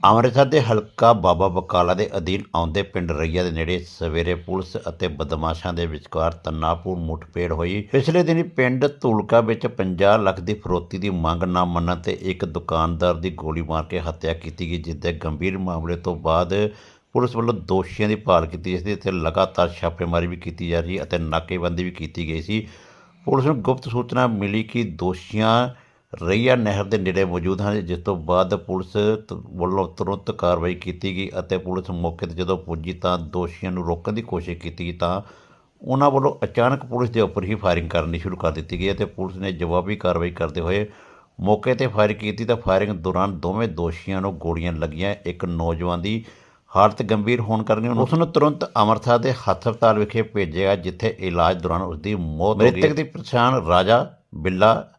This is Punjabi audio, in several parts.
ਅੰਮ੍ਰਿਤਸਰ ਦੇ ਹਲਕਾ ਬਾਬਾ ਬਕਾਲਾ ਦੇ ਅਧੀਨ ਆਉਂਦੇ ਪਿੰਡ ਰਈਆ ਦੇ ਨੇੜੇ ਸਵੇਰੇ ਪੁਲਿਸ ਅਤੇ ਬਦਮਾਸ਼ਾਂ ਦੇ ਵਿਚਕਾਰ ਤਣਾਅਪੂਰਨ ਮੁੱਠਭੇੜ ਹੋਈ। ਪਿਛਲੇ ਦਿਨੀ ਪਿੰਡ ਧੂਲਕਾ ਵਿੱਚ 50 ਲੱਖ ਦੀ ਫਰੋਤੀ ਦੀ ਮੰਗ ਨਾ ਮੰਨਣ ਤੇ ਇੱਕ ਦੁਕਾਨਦਾਰ ਦੀ ਗੋਲੀ ਮਾਰ ਕੇ ਹੱਤਿਆ ਕੀਤੀ ਗਈ, ਜਿਸ ਦੇ ਗੰਭੀਰ ਮਾਮਲੇ ਤੋਂ ਬਾਅਦ ਪੁਲਿਸ ਵੱਲੋਂ ਦੋਸ਼ੀਆਂ ਦੀ ਭਾਲ ਕੀਤੀ ਜਿਸ ਦੇ ਇੱਥੇ ਲਗਾਤਾਰ ਛਾਪੇਮਾਰੀ ਵੀ ਕੀਤੀ ਜਾ ਰਹੀ ਅਤੇ ਨਾਕੇਬੰਦੀ ਵੀ ਕੀਤੀ ਗਈ ਸੀ। ਪੁਲਿਸ ਨੂੰ ਗੁਪਤ ਸੂਚਨਾ ਮਿਲੀ ਕਿ ਦੋਸ਼ੀਆਂ ਰਈਆ ਨਹਿਰ ਦੇ ਨੇੜੇ ਮੌਜੂਦ ਹਨ ਜਿਸ ਤੋਂ ਬਾਅਦ ਪੁਲਿਸ ਵੱਲੋਂ ਤੁਰੰਤ ਕਾਰਵਾਈ ਕੀਤੀ ਗਈ ਅਤੇ ਪੁਲਿਸ ਮੌਕੇ ਤੇ ਜਦੋਂ ਪੁੱਜੀ ਤਾਂ ਦੋਸ਼ੀਆਂ ਨੂੰ ਰੋਕਣ ਦੀ ਕੋਸ਼ਿਸ਼ ਕੀਤੀ ਤਾਂ ਉਹਨਾਂ ਵੱਲੋਂ ਅਚਾਨਕ ਪੁਲਿਸ ਦੇ ਉੱਪਰ ਹੀ ਫਾਇਰਿੰਗ ਕਰਨੀ ਸ਼ੁਰੂ ਕਰ ਦਿੱਤੀ ਗਈ ਅਤੇ ਪੁਲਿਸ ਨੇ ਜਵਾਬੀ ਕਾਰਵਾਈ ਕਰਦੇ ਹੋਏ ਮੌਕੇ ਤੇ ਫਾਇਰ ਕੀਤੀ ਤਾਂ ਫਾਇਰਿੰਗ ਦੌਰਾਨ ਦੋਵੇਂ ਦੋਸ਼ੀਆਂ ਨੂੰ ਗੋਲੀਆਂ ਲੱਗੀਆਂ ਇੱਕ ਨੌਜਵਾਨ ਦੀ ਹਾਲਤ ਗੰਭੀਰ ਹੋਣ ਕਾਰਨ ਉਸ ਨੂੰ ਤੁਰੰਤ ਅੰਮ੍ਰਿਤਸਰ ਦੇ ਹਸਪਤਾਲ ਵਿਖੇ ਭੇਜਿਆ ਜਿੱਥੇ ਇਲਾਜ ਦੌਰਾਨ ਉਸ ਦੀ ਮੌਤ ਹੋ ਗਈ। ਮ੍ਰਿਤਕ ਦੀ ਪਛਾਣ ਰਾਜਾ ਬਿੱਲਾ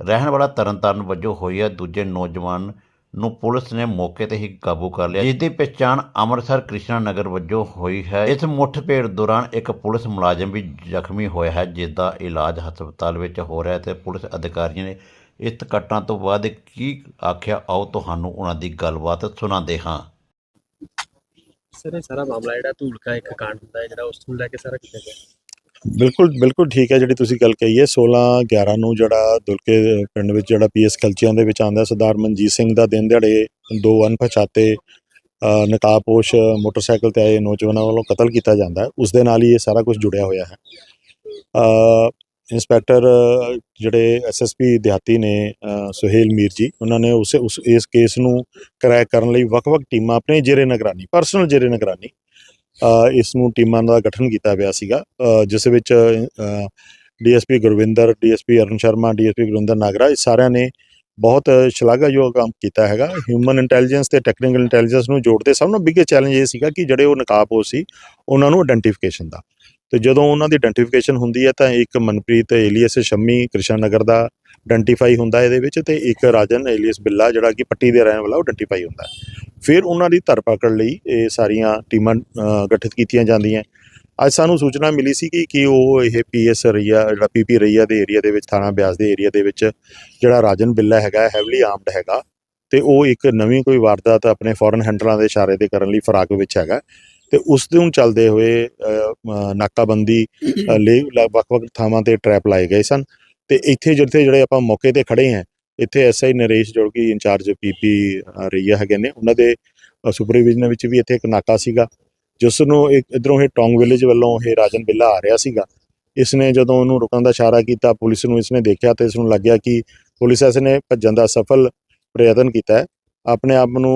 ਰਹਿਣ ਵਾਲਾ ਤਰਨਤਾਰਨ ਵਜੋਂ ਹੋਈ ਦੂਜੇ ਨੌਜਵਾਨ ਨੂੰ ਪੁਲਿਸ ਨੇ ਮੌਕੇ ਤੇ ਹੀ ਕਾਬੂ ਕਰ ਲਿਆ। ਜਿਸ ਦੀ ਪਛਾਣ ਅੰਮ੍ਰਿਤਸਰ ਕ੍ਰਿਸ਼ਨਾ ਨਗਰ ਵਜੋਂ ਹੋਈ ਹੈ। ਇਸ ਮੁੱਠਭੇੜ ਦੌਰਾਨ ਇੱਕ ਪੁਲਿਸ ਮੁਲਾਜ਼ਮ ਵੀ ਜ਼ਖਮੀ ਹੋਇਆ ਹੈ ਜਿਸ ਦਾ ਇਲਾਜ ਹਸਪਤਾਲ ਵਿੱਚ ਹੋ ਰਿਹਾ ਤੇ ਪੁਲਿਸ ਅਧਿਕਾਰੀਆਂ ਨੇ ਇਸ ਘਟਨਾ ਤੋਂ ਬਾਅਦ ਕੀ ਆਖਿਆ, ਆਓ ਤੁਹਾਨੂੰ ਉਹਨਾਂ ਦੀ ਗੱਲਬਾਤ ਸੁਣਾਉਂਦੇ ਹਾਂ। ਸਰ, ਇਹ ਸਾਰਾ ਮਾਮਲਾ ਜਿਹੜਾ ਧੂਲਕਾ ਇੱਕ ਕਾਂਡ ਹੁੰਦਾ ਹੈ, ਜਿਹੜਾ ਉਸ ਨੂੰ ਲੈ ਕੇ ਸਾਰਾ ਕੀਤਾ ਗਿਆ। ਬਿਲਕੁਲ ਬਿਲਕੁਲ ਠੀਕ ਹੈ ਜਿਹੜੀ ਤੁਸੀਂ ਗੱਲ ਕਹੀ ਹੈ। 16 11 ਨੂੰ ਜਿਹੜਾ ਦੁਲਕੇ ਪਿੰਡ ਵਿੱਚ ਜਿਹੜਾ ਪੀਐਸ ਕਲਚੀਆਂ ਦੇ ਵਿੱਚ ਆਂਦਾ ਸਰਦਾਰ ਮਨਜੀਤ ਸਿੰਘ ਦਾ ਦਿਨ ਦਿਹਾੜੇ ਦੋ ਅਣਪਛਾਤੇ ਅ, ਨਕਾਬਪੋਸ਼ ਮੋਟਰਸਾਈਕਲ ਤੇ ਆਏ ਨੌਜਵਾਨਾਂ ਵੱਲੋਂ ਕਤਲ ਕੀਤਾ ਜਾਂਦਾ ਉਸ ਦੇ ਨਾਲ ਹੀ ਇਹ ਸਾਰਾ ਕੁਝ ਜੁੜਿਆ ਹੋਇਆ ਹੈ। ਅ, ਇੰਸਪੈਕਟਰ ਅ, ਜਿਹੜੇ ਐਸਐਸਪੀ ਦਿਹਾਤੀ ਨੇ ਸੁਹੇਲ ਮੀਰ ਜੀ ਉਹਨਾਂ ਨੇ ਉਸ ਉਸ ਇਸ ਕੇਸ ਨੂੰ ਕਰੈਕ ਕਰਨ ਲਈ ਵੱਖ-ਵੱਖ ਟੀਮਾਂ ਆਪਣੇ ਜੇਰੇ ਨਿਗਰਾਨੀ ਪਰਸਨਲ ਜੇਰੇ ਨਿਗਰਾਨੀ ਇਸ ਨੂੰ ਟੀਮਾਂ ਦਾ ਗਠਨ ਕੀਤਾ ਗਿਆ ਸੀਗਾ। ਜਿਸ ਵਿੱਚ DSP Gurvinder, DSP Arun Sharma, DSP Gurinder Nagra, ਇਹ ਸਾਰਿਆਂ ਨੇ ਬਹੁਤ ਸ਼ਲਾਘਾਯੋਗ ਕੰਮ ਕੀਤਾ ਹੈਗਾ। ਹਿਊਮਨ ਇੰਟੈਲੀਜੈਂਸ ਤੇ ਟੈਕਨੀਕਲ ਇੰਟੈਲੀਜੈਂਸ ਨੂੰ ਜੋੜਦੇ ਸਭ ਨੂੰ ਬਿਗੇਸਟ ਚੈਲੰਜ ਇਹ ਸੀਗਾ ਕਿ ਜਿਹੜੇ ਉਹ ਨਕਾਬਪੋਸ਼ ਸੀ, ਉਹਨਾਂ ਨੂੰ ਆਇਡੈਂਟੀਫਿਕੇਸ਼ਨ ਦਾ। ਤੇ ਜਦੋਂ ਉਹਨਾਂ ਦੀ ਆਇਡੈਂਟੀਫਿਕੇਸ਼ਨ ਹੁੰਦੀ ਹੈ ਤਾਂ ਇੱਕ ਮਨਪ੍ਰੀਤ ਏਲੀਅਸ ਸ਼ੰਮੀ ਕ੍ਰਿਸ਼ਨ ਨਗਰ ਦਾ ਆਇਡੈਂਟੀਫਾਈ ਹੁੰਦਾ ਇਹਦੇ ਵਿੱਚ ਤੇ ਇੱਕ ਰਾਜਨ ਏਲੀਅਸ ਬਿੱਲਾ ਜਿਹੜਾ ਕਿ ਪੱਟੀ ਦੇ ਰਹਿਣ ਵਾਲਾ ਉਹ ਆਇਡੈਂਟੀਫਾਈ ਹੁੰਦਾ। ਫਿਰ ਉਹਨਾਂ ਦੀ ਧਰਪਕੜ ਲਈ ਇਹ ਸਾਰੀਆਂ ਟੀਮਾਂ ਗਠਿਤ ਕੀਤੀਆਂ ਜਾਂਦੀਆਂ। ਅੱਜ ਸਾਨੂੰ ਸੂਚਨਾ ਮਿਲੀ ਸੀ ਕਿ ਕਿ ਉਹ ਇਹ ਪੀਐਸ ਰਈਆ, ਜਿਹੜਾ ਪੀਪੀ ਰਈਆ ਦੇ ਏਰੀਆ ਦੇ ਵਿੱਚ, ਥਾਣਾ ਬਿਆਸ ਦੇ ਏਰੀਆ ਦੇ ਵਿੱਚ ਜਿਹੜਾ ਰਾਜਨ ਬਿੱਲਾ ਹੈਗਾ ਹੈਵਲੀ ਆਰਮਡ ਹੈਗਾ ਤੇ ਉਹ ਇੱਕ ਨਵੀਂ ਕੋਈ ਵਾਰਦਾਤ ਆਪਣੇ ਫੋਰਨ ਹੈਂਡਲਾਂ ਦੇ ਇਸ਼ਾਰੇ ਤੇ ਕਰਨ ਲਈ ਫਰਾਕ ਵਿੱਚ ਹੈਗਾ ਤੇ ਉਸ ਨੂੰ ਚੱਲਦੇ ਹੋਏ ਨਾਕਾਬੰਦੀ ਲਈ ਲ- ਵੱਖ-ਵੱਖ ਥਾਵਾਂ ਤੇ ਟਰੈਪ ਲਾਏ ਗਏ ਸਨ ਤੇ ਇੱਥੇ ਜਿੱਥੇ ਜਿਹੜੇ ਆਪਾਂ ਮੌਕੇ ਤੇ ਖੜੇ ਹਾਂ ਇੱਥੇ ਐਸਆਈ ਨਰੇਸ਼ ਜੋ ਕਿ ਇੰਚਾਰਜ ਪੀਪੀ ਰਈਆ ਹੈਗੇ ਨੇ, ਉਹਨਾਂ ਦੇ ਸੁਪਰਵਾਈਜ਼ਨ ਵਿੱਚ ਵੀ ਇੱਥੇ ਇੱਕ ਨਾਕਾ ਸੀਗਾ ਜਿਸ ਨੂੰ ਇੱਕ ਇਧਰੋਂ ਇਹ ਟੌਂਗ ਵਿਲੇਜ ਵੱਲੋਂ ਇਹ ਰਾਜਨ ਬਿੱਲਾ ਆ ਰਿਹਾ ਸੀਗਾ। ਇਸ ਨੇ ਜਦੋਂ ਉਹਨੂੰ ਰੁਕਣ ਦਾ ਇਸ਼ਾਰਾ ਕੀਤਾ, ਪੁਲਿਸ ਨੂੰ ਇਸਨੇ ਦੇਖਿਆ ਤੇ ਇਸ ਨੂੰ ਲੱਗਿਆ ਕਿ ਪੁਲਿਸ ਇਸ ਨੇ ਭੱਜਣ ਦਾ ਸਫਲ ਪ੍ਰਯਤਨ ਕੀਤਾ ਹੈ। ਆਪਣੇ ਆਪ ਨੂੰ